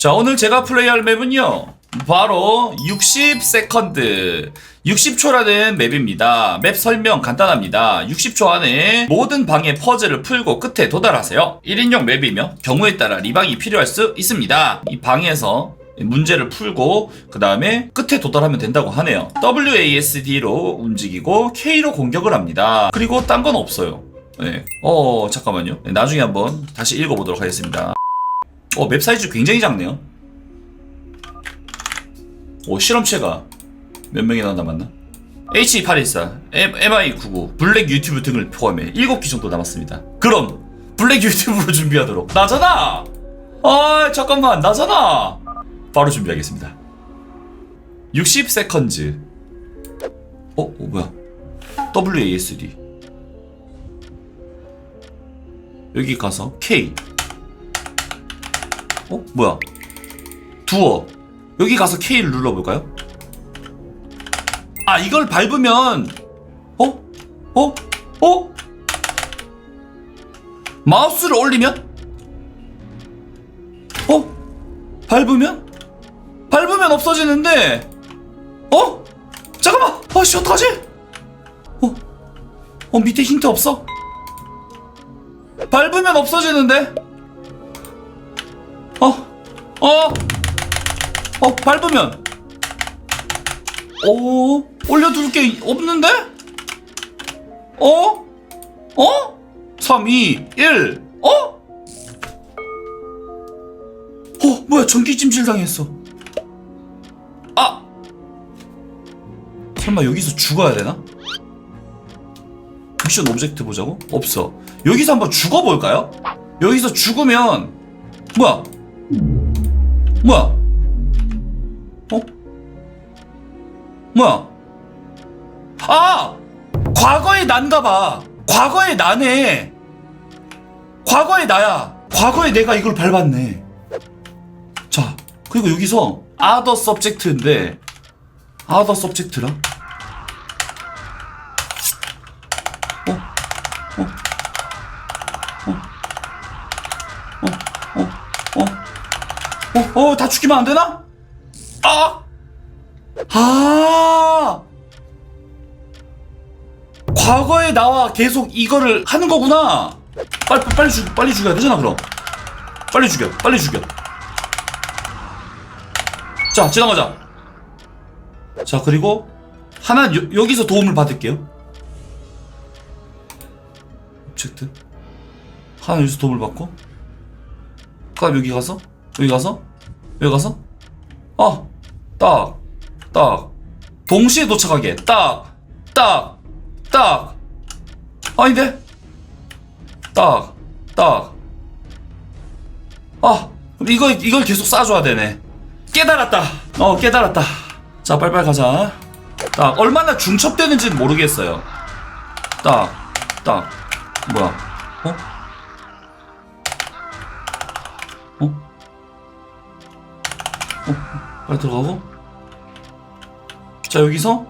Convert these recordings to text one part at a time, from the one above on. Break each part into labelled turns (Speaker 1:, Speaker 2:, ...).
Speaker 1: 자, 오늘 제가 플레이할 맵은요. 바로 60세컨드. 60초라는 맵입니다. 맵 설명 간단합니다. 60초 안에 모든 방의 퍼즐을 풀고 끝에 도달하세요. 1인용 맵이며 경우에 따라 리방이 필요할 수 있습니다. 이 방에서 문제를 풀고 그 다음에 끝에 도달하면 된다고 하네요. WASD로 움직이고 K로 공격을 합니다. 그리고 딴 건 없어요. 네. 어 잠깐만요. 네, 나중에 한번 다시 읽어보도록 하겠습니다. 어, 맵 사이즈 굉장히 작네요. 오, 실험체가 몇 명이나 남았나? H814, MI99, 블랙 유튜브 등을 포함해 7기 정도 남았습니다. 그럼 블랙 유튜브로 준비하도록. 나잖아! 아, 잠깐만, 나잖아! 바로 준비하겠습니다. 60세컨즈. 어, 어 뭐야? WASD. 여기 가서 K. 어? 뭐야? 두어. 여기 가서 K를 눌러볼까요? 아, 이걸 밟으면, 어? 어? 어? 마우스를 올리면? 어? 밟으면? 밟으면 없어지는데, 어? 잠깐만! 어, 씨, 어떡하지? 어? 어, 밑에 힌트 없어? 밟으면 없어지는데? 어? 어? 어, 밟으면. 오, 올려둘 게 없는데? 어? 어? 3, 2, 1, 어? 어, 뭐야, 전기 찜질 당했어. 아! 설마 여기서 죽어야 되나? 미션 오브젝트 보자고? 없어. 여기서 한번 죽어볼까요? 여기서 죽으면, 뭐야? 뭐야? 어? 뭐야? 아! 과거의 난가 봐. 과거의 나네. 과거의 나야. 과거의 내가 이걸 밟았네. 자, 그리고 여기서 other subject인데 other subject라? 어? 어? 어? 다 죽이면 안 되나? 아! 아! 과거에 나와 계속 이거를 하는 거구나. 빨리 빨리 죽 빨리 죽여야 되잖아 그럼. 빨리 죽여. 빨리 죽여. 자 지나가자. 자 그리고 하나 여, 여기서 도움을 받을게요. 오브젝트. 하나 여기서 도움을 받고. 그다음 여기 가서 여기 가서 여기 가서 어, 딱, 딱. 동시에 도착하게. 딱, 딱, 딱. 아닌데? 딱, 딱. 아, 이거, 이걸 계속 싸줘야 되네. 깨달았다. 어, 깨달았다. 자, 빨리빨리 가자. 딱, 얼마나 중첩되는지는 모르겠어요. 딱, 딱. 뭐야? 어? 어? 빨리 들어가고. 자 여기서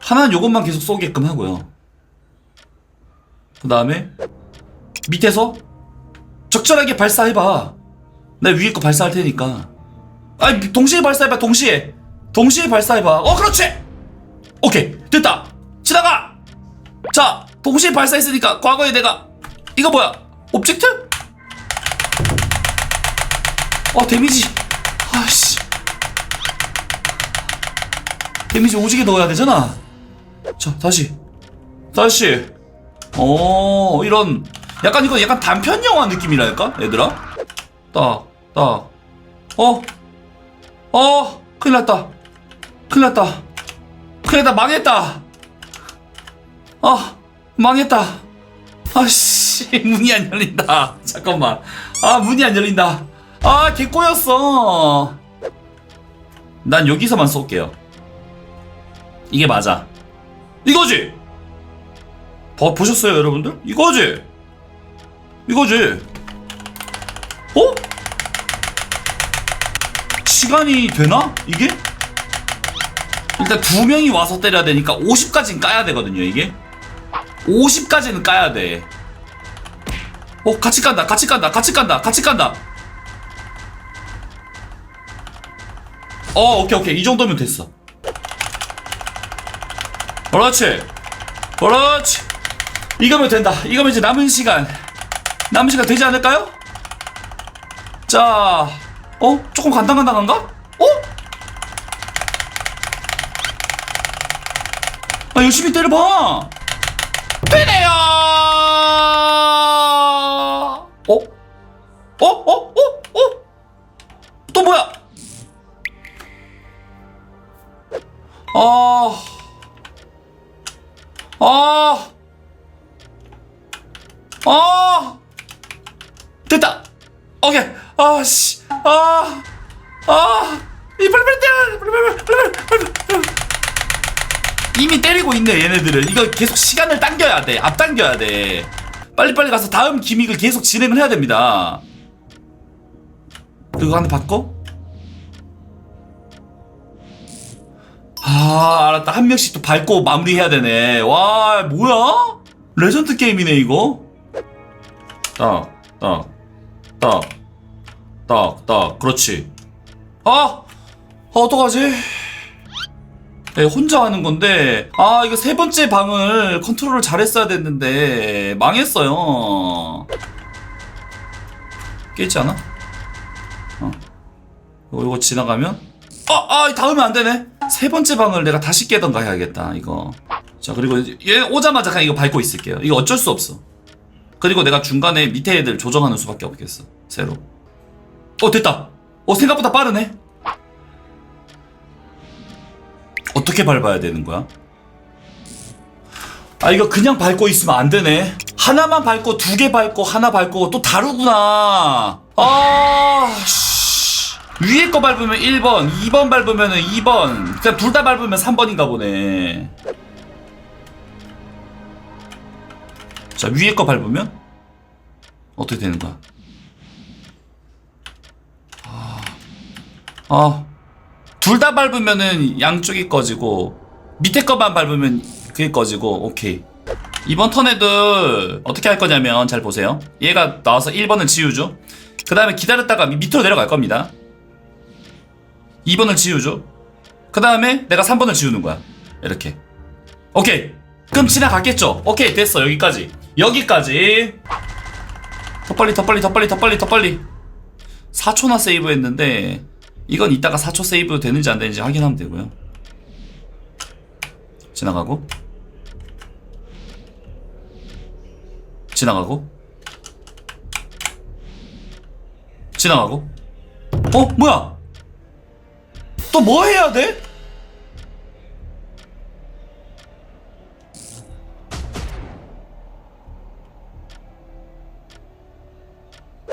Speaker 1: 하나는 요것만 계속 쏘게끔 하고요. 그 다음에 밑에서 적절하게 발사해봐. 나 위에 거 발사할 테니까. 아니 동시에 발사해봐 동시에. 동시에 발사해봐. 어 그렇지! 오케이 됐다. 지나가! 자 동시에 발사했으니까 과거에 내가 이거 뭐야? 오브젝트? 어 데미지 아씨 데미지 오지게 넣어야 되잖아. 자 다시. 다시. 어 이런 약간 이거 약간 단편 영화 느낌이랄까? 얘들아? 딱딱어어? 어, 큰일 났다. 큰일 났다. 큰일 났다. 망했다. 아 망했다. 아씨 문이 안 열린다. 잠깐만. 아 문이 안 열린다. 아 개꼬였어. 난 여기서만 쏠게요 이게 맞아. 이거지! 봐, 보셨어요 여러분들? 이거지! 이거지! 어? 시간이 되나? 이게? 일단 두 명이 와서 때려야 되니까 50까지는 까야 되거든요 이게. 50까지는 까야 돼. 어, 같이 간다, 같이 간다, 같이 간다, 같이 간다. 어 오케이 오케이. 이 정도면 됐어 그렇지 그렇지 이거면 된다 이거면 이제 남은 시간 남은 시간 되지 않을까요? 자 어? 조금 간당간당한가? 어? 아 열심히 때려봐 되네요 어? 어? 어? 어? 어? 또 뭐야? 아, 아, 아, 됐다. 오케이. 아, 씨, 아, 아, 이 빨리 빨리 때려, 빨리 빨리 빨리 빨리 빨리. 이미 때리고 있네 얘네들은. 이거 계속 시간을 당겨야 돼. 앞당겨야 돼. 빨리빨리 가서 다음 기믹을 계속 진행을 해야 됩니다. 그거 하나 바꿔? 아 알았다. 한 명씩 또 밟고 마무리해야 되네. 와 뭐야? 레전드 게임이네 이거. 딱딱딱딱딱. 그렇지. 아, 아 어떡하지? 네, 혼자 하는 건데. 아 이거 세 번째 방을 컨트롤을 잘했어야 됐는데 망했어요. 깨지 않아? 어. 이거, 지나가면? 아, 아, 닿으면 안 되네. 세 번째 방을 내가 다시 깨던가 해야겠다, 이거. 자, 그리고 얘 오자마자 그냥 이거 밟고 있을게요. 이거 어쩔 수 없어. 그리고 내가 중간에 밑에 애들 조정하는 수밖에 없겠어. 새로. 어, 됐다. 어, 생각보다 빠르네. 어떻게 밟아야 되는 거야? 아, 이거 그냥 밟고 있으면 안 되네. 하나만 밟고, 두 개 밟고, 하나 밟고, 또 다르구나. 아, 씨. 위에 거 밟으면 1번, 2번 밟으면 2번, 그냥 둘 다 밟으면 3번인가 보네. 자, 위에 거 밟으면 어떻게 되는 거야? 아, 아. 둘 다 밟으면은 양쪽이 꺼지고 밑에 거만 밟으면 그게 꺼지고 오케이. 이번 턴에도 어떻게 할 거냐면 잘 보세요. 얘가 나와서 1번을 지우죠. 그 다음에 기다렸다가 밑으로 내려갈 겁니다. 2번을 지우죠. 그 다음에 내가 3번을 지우는 거야. 이렇게. 오케이. 그럼 지나갔겠죠? 오케이, 됐어. 여기까지. 여기까지. 더 빨리, 더 빨리, 더 빨리, 더 빨리, 더 빨리. 4초나 세이브 했는데, 이건 이따가 4초 세이브 되는지 안 되는지 확인하면 되고요. 지나가고. 지나가고. 지나가고. 어? 뭐야? 또 뭐 해야 돼?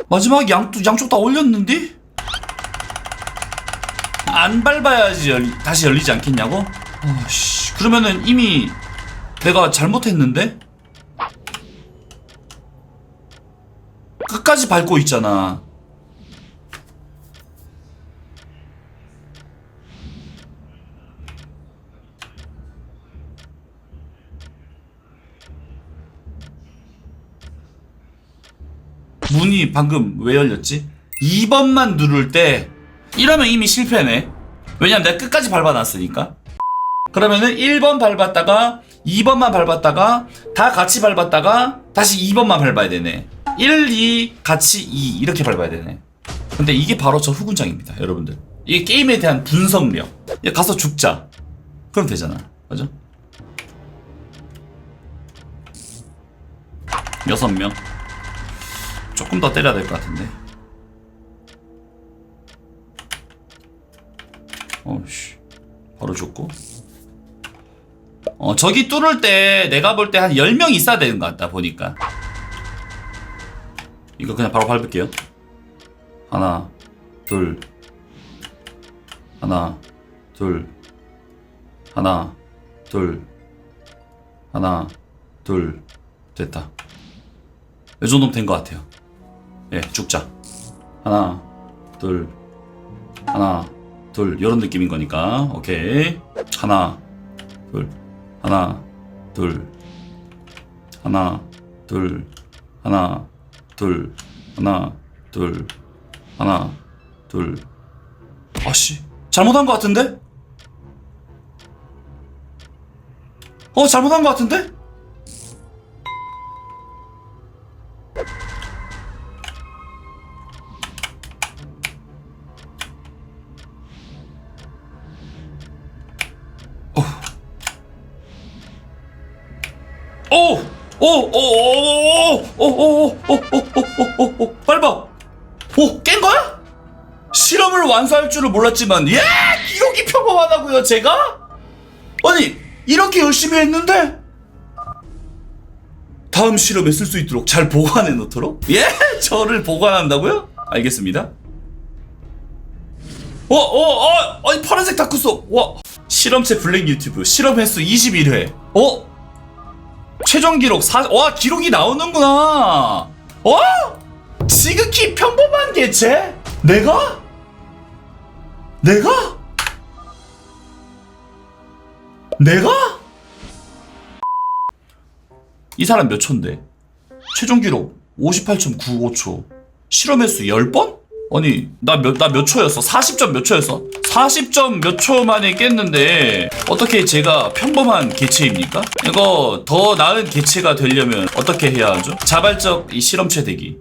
Speaker 1: 마지막 양쪽 양쪽 다 올렸는데? 안 밟아야지 열리, 다시 열리지 않겠냐고? 아씨 그러면은 이미 내가 잘못했는데? 끝까지 밟고 있잖아. 문이 방금 왜 열렸지? 2번만 누를 때 이러면 이미 실패네. 왜냐면 내가 끝까지 밟아놨으니까. 그러면은 1번 밟았다가 2번만 밟았다가 다 같이 밟았다가 다시 2번만 밟아야 되네. 1, 2 같이 2 이렇게 밟아야 되네. 근데 이게 바로 저 후군장입니다, 여러분들. 이게 게임에 대한 분석력. 얘 가서 죽자. 그럼 되잖아. 맞아? 여섯 명. 조금 더 때려야 될 것 같은데. 어씨, 바로 죽고. 어, 저기 뚫을 때 내가 볼 때 한 10명 있어야 되는 것 같다, 보니까. 이거 그냥 바로 밟을게요. 하나, 둘, 하나, 둘, 하나, 둘, 하나, 둘, 됐다. 이 정도면 된 것 같아요. 예, 죽자. 하나, 둘, 하나, 둘, 이런 느낌인 거니까. 오케이. 하나, 둘, 하나, 둘, 하나, 둘, 하나, 둘, 하나, 둘, 하나, 둘. 아씨, 잘못한 것 같은데? 어, 잘못한 것 같은데? 오! 오! 오! 오! 오! 오! 오! 오! 오! 오! 오! 오! 빨리 봐! 오! 깬 거야? 실험을 완수할 줄을 몰랐지만 예! 기록이 평범하다고요 제가? 아니 이렇게 열심히 했는데 다음 실험에 쓸 수 있도록 잘 보관해 놓도록? 예? 저를 보관한다고요? 알겠습니다 어, 어, 어, 아니 파란색 다크소 와 실험체 블랙 유튜브 실험 횟수 21회 어? 최종 기록 4, 와 기록이 나오는구나 어? 지극히 평범한 개체? 내가? 내가? 내가? 이 사람 몇 초인데? 최종 기록 58.95초 실험 횟수 10번? 아니 나 몇 나 몇 초였어? 40점 몇 초였어? 40점 몇 초 만에 깼는데 어떻게 제가 평범한 개체입니까? 이거 더 나은 개체가 되려면 어떻게 해야 하죠? 자발적 이 실험체 대기